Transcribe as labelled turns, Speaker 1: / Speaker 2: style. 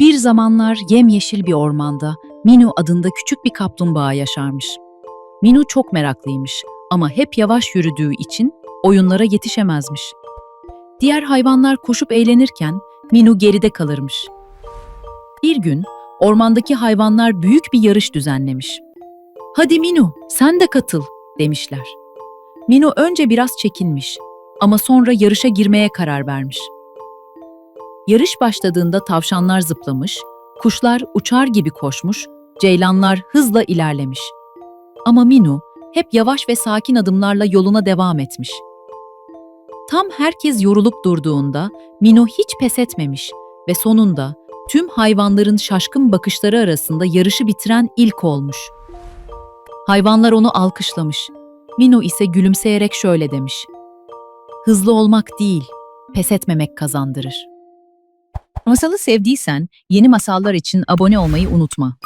Speaker 1: Bir zamanlar yemyeşil bir ormanda Minu adında küçük bir kaplumbağa yaşarmış. Minu çok meraklıymış ama hep yavaş yürüdüğü için oyunlara yetişemezmiş. Diğer hayvanlar koşup eğlenirken Minu geride kalırmış. Bir gün ormandaki hayvanlar büyük bir yarış düzenlemiş. "Hadi Minu, sen de katıl." demişler. Minu önce biraz çekinmiş ama sonra yarışa girmeye karar vermiş. Yarış başladığında tavşanlar zıplamış, kuşlar uçar gibi koşmuş, ceylanlar hızla ilerlemiş. Ama Minu hep yavaş ve sakin adımlarla yoluna devam etmiş. Tam herkes yorulup durduğunda Minu hiç pes etmemiş ve sonunda tüm hayvanların şaşkın bakışları arasında yarışı bitiren ilk olmuş. Hayvanlar onu alkışlamış. Minu ise gülümseyerek şöyle demiş. Hızlı olmak değil, pes etmemek kazandırır. Masalı sevdiysen yeni masallar için abone olmayı unutma.